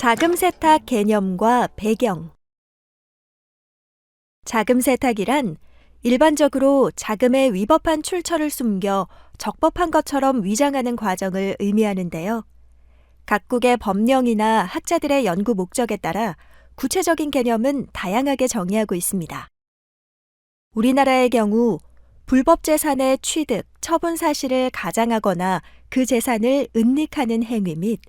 자금 세탁 개념과 배경 자금 세탁이란 일반적으로 자금의 위법한 출처를 숨겨 적법한 것처럼 위장하는 과정을 의미하는데요. 각국의 법령이나 학자들의 연구 목적에 따라 구체적인 개념은 다양하게 정의하고 있습니다. 우리나라의 경우 불법 재산의 취득, 처분 사실을 가장하거나 그 재산을 은닉하는 행위 및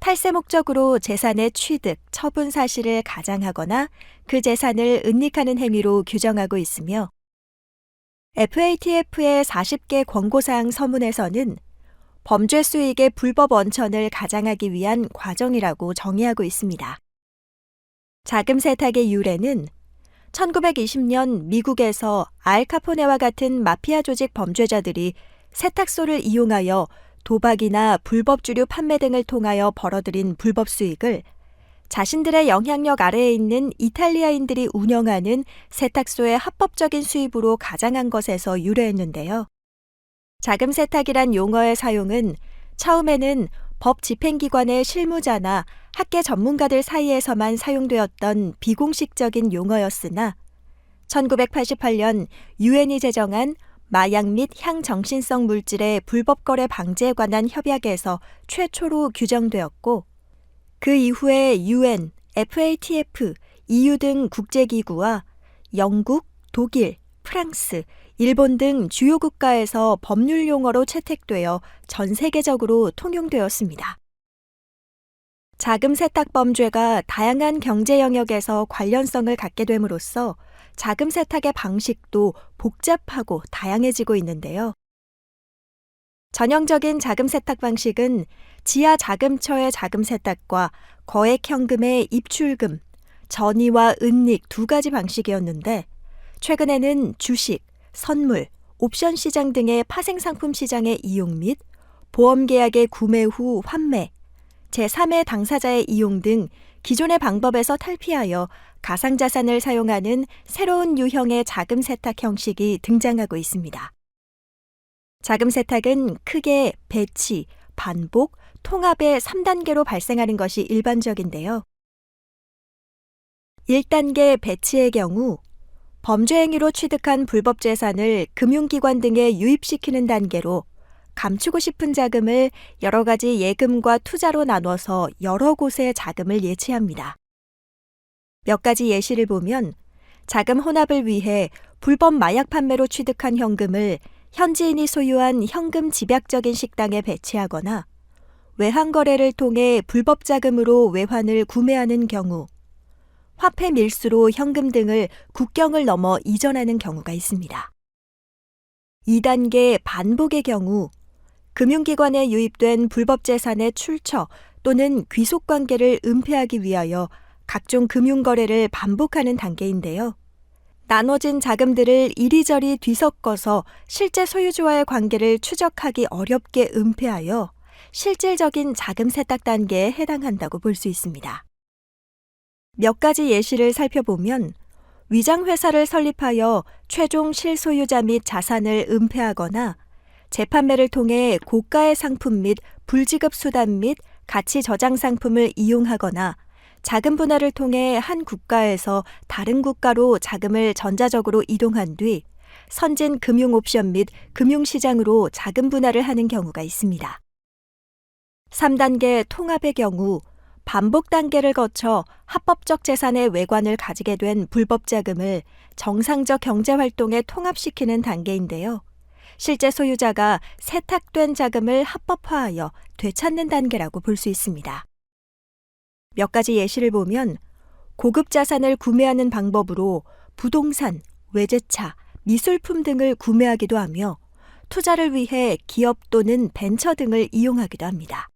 탈세 목적으로 재산의 취득, 처분 사실을 가장하거나 그 재산을 은닉하는 행위로 규정하고 있으며 FATF의 40개 권고사항 서문에서는 범죄 수익의 불법 원천을 가장하기 위한 과정이라고 정의하고 있습니다. 자금 세탁의 유래는 1920년 미국에서 알카포네와 같은 마피아 조직 범죄자들이 세탁소를 이용하여 도박이나 불법 주류 판매 등을 통하여 벌어들인 불법 수익을 자신들의 영향력 아래에 있는 이탈리아인들이 운영하는 세탁소의 합법적인 수입으로 가장한 것에서 유래했는데요. 자금 세탁이란 용어의 사용은 처음에는 법 집행기관의 실무자나 학계 전문가들 사이에서만 사용되었던 비공식적인 용어였으나 1988년 유엔이 제정한 마약 및 향정신성 물질의 불법 거래 방지에 관한 협약에서 최초로 규정되었고 그 이후에 UN, FATF, EU 등 국제기구와 영국, 독일, 프랑스, 일본 등 주요 국가에서 법률 용어로 채택되어 전 세계적으로 통용되었습니다. 자금 세탁 범죄가 다양한 경제 영역에서 관련성을 갖게 됨으로써 자금 세탁의 방식도 복잡하고 다양해지고 있는데요. 전형적인 자금 세탁 방식은 지하 자금처의 자금 세탁과 거액 현금의 입출금, 전이와 은닉 두 가지 방식이었는데 최근에는 주식, 선물, 옵션 시장 등의 파생 상품 시장의 이용 및 보험 계약의 구매 후 환매, 제3의 당사자의 이용 등 기존의 방법에서 탈피하여 가상자산을 사용하는 새로운 유형의 자금 세탁 형식이 등장하고 있습니다. 자금 세탁은 크게 배치, 반복, 통합의 3단계로 발생하는 것이 일반적인데요. 1단계 배치의 경우 범죄 행위로 취득한 불법 재산을 금융기관 등에 유입시키는 단계로 감추고 싶은 자금을 여러 가지 예금과 투자로 나눠서 여러 곳에 자금을 예치합니다. 몇 가지 예시를 보면 자금 혼합을 위해 불법 마약 판매로 취득한 현금을 현지인이 소유한 현금 집약적인 식당에 배치하거나 외환 거래를 통해 불법 자금으로 외환을 구매하는 경우 화폐 밀수로 현금 등을 국경을 넘어 이전하는 경우가 있습니다. 2단계 반복의 경우 금융기관에 유입된 불법 재산의 출처 또는 귀속 관계를 은폐하기 위하여 각종 금융거래를 반복하는 단계인데요. 나눠진 자금들을 이리저리 뒤섞어서 실제 소유주와의 관계를 추적하기 어렵게 은폐하여 실질적인 자금 세탁 단계에 해당한다고 볼 수 있습니다. 몇 가지 예시를 살펴보면 위장회사를 설립하여 최종 실소유자 및 자산을 은폐하거나 재판매를 통해 고가의 상품 및 불지급 수단 및 가치 저장 상품을 이용하거나 자금 분할을 통해 한 국가에서 다른 국가로 자금을 전자적으로 이동한 뒤 선진 금융 옵션 및 금융 시장으로 자금 분할을 하는 경우가 있습니다. 3단계 통합의 경우 반복 단계를 거쳐 합법적 재산의 외관을 가지게 된 불법 자금을 정상적 경제 활동에 통합시키는 단계인데요. 실제 소유자가 세탁된 자금을 합법화하여 되찾는 단계라고 볼 수 있습니다. 몇 가지 예시를 보면 고급 자산을 구매하는 방법으로 부동산, 외제차, 미술품 등을 구매하기도 하며 투자를 위해 기업 또는 벤처 등을 이용하기도 합니다.